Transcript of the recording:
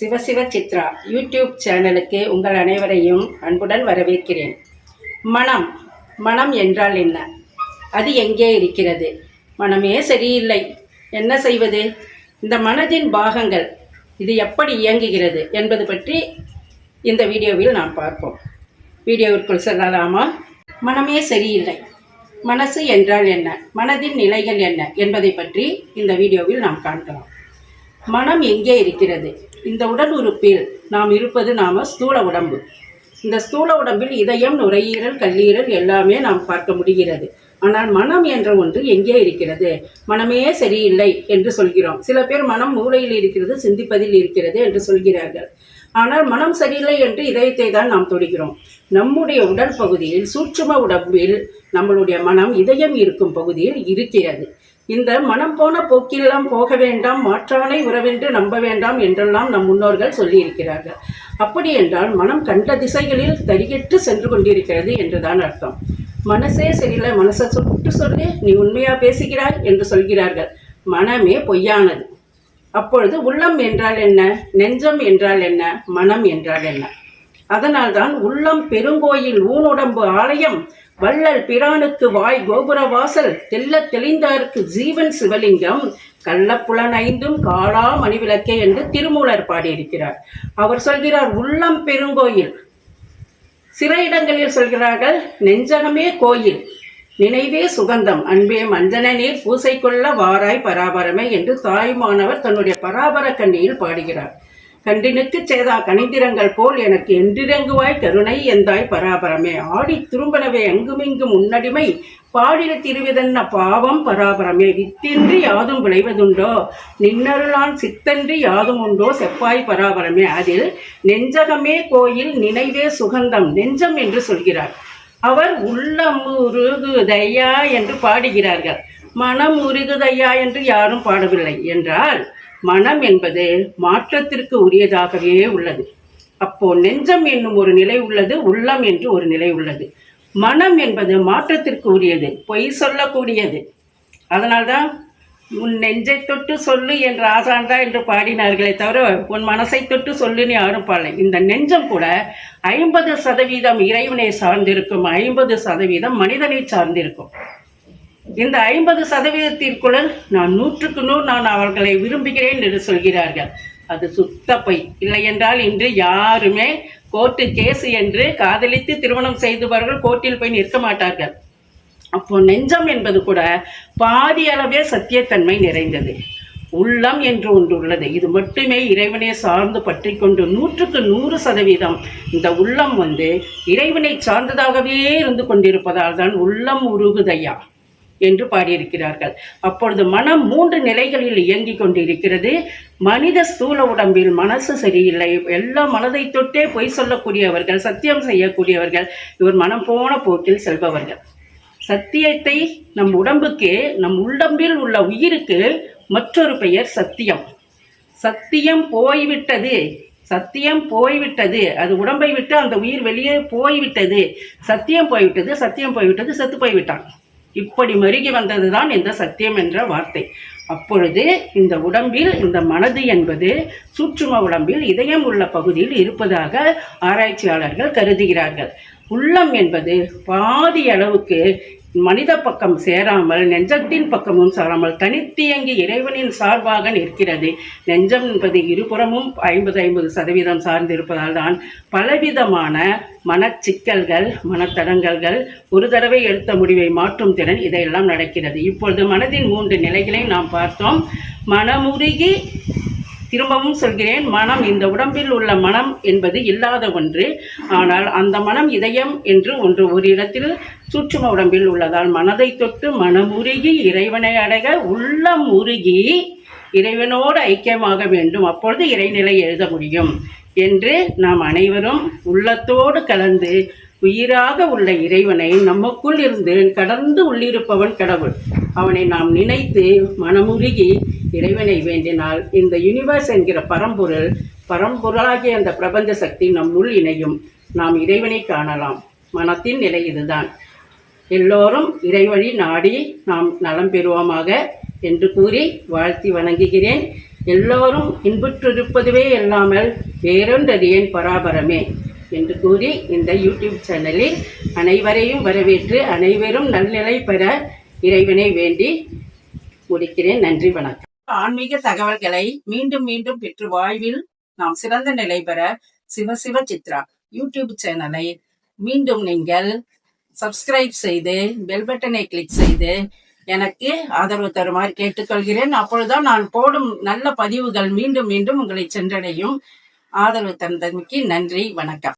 சிவசிவ சித்ரா யூடியூப் சேனலுக்கு உங்கள் அனைவரையும் அன்புடன் வரவேற்கிறேன். மனம் மனம் என்றால் என்ன? அது எங்கே இருக்கிறது? மனமே சரியில்லை. என்ன செய்வது? இந்த மனதின் பாகங்கள் இது எப்படி இயங்குகிறது என்பது பற்றி இந்த வீடியோவில் நாம் பார்ப்போம். வீடியோவிற்குள் செல்லலாமா? மனமே சரியில்லை. மனசு என்றால் என்ன? மனதின் நிலைகள் என்ன என்பதை பற்றி இந்த வீடியோவில் நாம் காண்கலாம். மனம் எங்கே இருக்கிறது? இந்த உடல் உறுப்பில் நாம் இருப்பது நாம ஸ்தூல உடம்பு. இந்த ஸ்தூல உடம்பில் இதயம் நுரையீரல் கல்லீரல் எல்லாமே நாம் பார்க்க முடிகிறது. ஆனால் மனம் என்ற ஒன்று எங்கே இருக்கிறது? மனமே சரியில்லை என்று சொல்கிறோம். சில பேர் மனம் மூளையில் இருக்கிறது சிந்திப்பதில் இருக்கிறது என்று சொல்கிறார்கள். ஆனால் மனம் சரியில்லை என்று இதயத்தை தான் நாம் தொடுகிறோம். நம்முடைய உடல் பகுதியில் சூட்சும உடம்பில் நம்மளுடைய மனம் இதயம் இருக்கும் பகுதியில் இருக்கிறது. இந்த மனம் போன போக்கிலெல்லாம் போக வேண்டாம் மாற்றானை உறவென்று நம்ப வேண்டாம் என்றெல்லாம் நம் முன்னோர்கள் சொல்லியிருக்கிறார்கள். அப்படி என்றால் மனம் கண்ட திசைகளில் தரிகெட்டு சென்று கொண்டிருக்கிறது என்றுதான் அர்த்தம். மனசே சரியில்லை மனசை சுட்டு சொல்லு நீ உண்மையா பேசுகிறாய் என்று சொல்கிறார்கள். மனமே பொய்யானது. அப்பொழுது உள்ளம் என்றால் என்ன? நெஞ்சம் என்றால் என்ன? மனம் என்றால் என்ன? அதனால்தான் உள்ளம் பெருங்கோயில் ஊனுடம்பு ஆலயம் வள்ளல் பிரானுக்கு வாய் கோபுர வாசல் தெல்ல தெளிந்தார்க்கு ஜீவன் சிவலிங்கம் கள்ளப்புலன் ஐந்தும் காளா மணிவிளக்கே என்று திருமூலர் பாடியிருக்கிறார். அவர் சொல்கிறார் உள்ளம் பெருங்கோயில். சில இடங்களில் சொல்கிறார்கள் நெஞ்சகமே கோயில். நினைவே சுகந்தம். அன்பே மஞ்சன நீர் பூசை கொள்ள வாராய் பராபரமே என்று தாய்மானவர் தன்னுடைய பராபர கண்ணியில் பாடுகிறார். கண்டினுக்கு சேதா கணிந்திரங்கள் போல் எனக்கு என்றிறங்குவாய் கருணை எந்தாய் பராபரமே. ஆடி திரும்பனவே எங்குமிங்கும் உன்னடிமை பாடின திருவிதன்ன பாவம் பராபரமே. வித்தின்றி யாதும் விளைவதுண்டோ? நின்னருளான் சித்தன்றி யாதும் உண்டோ? செப்பாய் பராபரமே. அதில் நெஞ்சகமே கோயில் நினைவே சுகந்தம் நெஞ்சம் என்று சொல்கிறார். அவர் உள்ளம் உருகுதையா என்று பாடுகிறார்கள். மனம் உருகுதையா என்று யாரும் பாடவில்லை என்றால் மனம் என்பது மாற்றத்திற்கு உரியதாகவே உள்ளது. அப்போ நெஞ்சம் என்னும் ஒரு நிலை உள்ளது உள்ளம் என்று ஒரு நிலை உள்ளது. மனம் என்பது மாற்றத்திற்கு உரியது பொய் சொல்லக்கூடியது. அதனால்தான் உன் நெஞ்சை தொட்டு சொல்லு என்று ஆசாண்டா என்று பாடினார்களே தவிர உன் மனசை தொட்டு சொல்லுன்னு யாரும் பாடலை. இந்த நெஞ்சம் கூட ஐம்பது சதவீதம் இறைவனை சார்ந்திருக்கும் ஐம்பது சதவீதம் மனிதனை சார்ந்திருக்கும். இந்த ஐம்பது சதவீதத்திற்குள் நான் நூற்றுக்கு நூறு நான் அவர்களை விரும்புகிறேன் என்று சொல்கிறார்கள். அது சுத்த பொய். இல்லை என்றால் இன்று யாருமே கோர்ட்டு கேஸ் என்று காதலித்து திருமணம் செய்தவர்கள் கோர்ட்டில் போய் நிற்க மாட்டார்கள். அப்போ நெஞ்சம் என்பது கூட பாதி அளவே சத்தியத்தன்மை நிறைந்தது. உள்ளம் என்று ஒன்று உள்ளது. இது மட்டுமே இறைவனை சார்ந்து பற்றி கொண்டு நூற்றுக்கு நூறு சதவீதம் இந்த உள்ளம் வந்து இறைவனை சார்ந்ததாகவே இருந்து கொண்டிருப்பதால் தான் உள்ளம் உருகுதையா? என்று பாடியிருக்கிறார்கள். அப்பொழுது மனம் மூன்று நிலைகளில் இயங்கிக் கொண்டிருக்கிறது. மனித ஸ்தூல உடம்பில் மனசு சரியில்லை. எல்லா மனதை தொட்டே பொய் சொல்லக்கூடியவர்கள் சத்தியம் செய்யக்கூடியவர்கள் இவர் மனம் போன போக்கில் செல்பவர்கள். சத்தியத்தை நம் உடம்புக்கு நம் உடம்பில் உள்ள உயிருக்கு மற்றொரு பெயர் சத்தியம். சத்தியம் போய்விட்டது. சத்தியம் போய்விட்டது. அது உடம்பை விட்டு அந்த உயிர் வெளியே போய்விட்டது. சத்தியம் போய்விட்டது சத்தியம் போய்விட்டது செத்து போய்விட்டான். இப்படி மருகி வந்ததுதான் இந்த சத்தியம் என்ற வார்த்தை. அப்பொழுது இந்த உடம்பில் இந்த மனது என்பது சூற்றும உடம்பில் இதயம் உள்ள பகுதியில் இருப்பதாக ஆராய்ச்சியாளர்கள் கருதுகிறார்கள். உள்ளம் என்பது பாதி அளவுக்கு மனித பக்கம் சேராமல் நெஞ்சத்தின் பக்கமும் சாராமல் தனித்தியங்கி இறைவனின் சார்பாக நிற்கிறது. நெஞ்சம் என்பது இருபுறமும் ஐம்பது ஐம்பது சதவீதம் சார்ந்திருப்பதால் தான் பலவிதமான மனச்சிக்கல்கள் மனத்தடங்கல்கள் ஒரு தடவை எடுத்த முடிவை மாற்றும் திறன் இதையெல்லாம் நடக்கிறது. இப்பொழுது மனதின் மூன்று நிலைகளை நாம் பார்த்தோம். மனமுருகி திரும்பவும் சொல்கிறேன் மனம் இந்த உடம்பில் உள்ள மனம் என்பது இல்லாத ஒன்று. ஆனால் அந்த மனம் இதயம் என்று ஒன்று ஒரு இடத்தில் சூட்சும உடம்பில் உள்ளதால் மனதை தொட்டு மனமுருகி இறைவனை அடைக உள்ளம் உருகி இறைவனோடு ஐக்கியமாக வேண்டும். அப்பொழுது இறைநிலை எழுத முடியும் என்று நாம் அனைவரும் உள்ளத்தோடு கலந்து உயிராக உள்ள இறைவனை நமக்குள் இருந்து கடந்து உள்ளிருப்பவன் கடவுள். அவனை நாம் நினைத்து மனமுருகி இறைவனை வேண்டினால் இந்த யூனிவர்ஸ் என்கிற பரம்பொருள் பரம்பொருளாகிய அந்த பிரபஞ்ச சக்தி நம் உள் இணையும். நாம் இறைவனை காணலாம். மனத்தின் நிலை இதுதான். எல்லோரும் இறைவழி நாடி நாம் நலம் பெறுவோமாக என்று கூறி வாழ்த்தி வணங்குகிறேன். எல்லோரும் இன்புற்றிருப்பதுவே இல்லாமல் வேறொன்றறியேன் பராபரமே? என்று கூறி இந்த யூடியூப் சேனலில் அனைவரையும் வரவேற்று அனைவரும் நல்நிலை பெற இறைவனை வேண்டி முடிக்கிறேன். நன்றி வணக்கம். ஆன்மீக தகவல்களை மீண்டும் மீண்டும் பெற்று வாழ்வில் நாம் சிறந்த நிலை பெற சிவ சிவ சித்ரா யூடியூப் சேனலை மீண்டும் நீங்கள் சப்ஸ்கிரைப் செய்து பெல் பட்டனை கிளிக் செய்து எனக்கு ஆதரவு தருமாறு கேட்டுக்கொள்கிறேன். அப்பொழுதுதான் நான் போடும் நல்ல பதிவுகள் மீண்டும் மீண்டும் உங்களை சென்றடையும். ஆதரவு தந்தமைக்கு நன்றி வணக்கம்.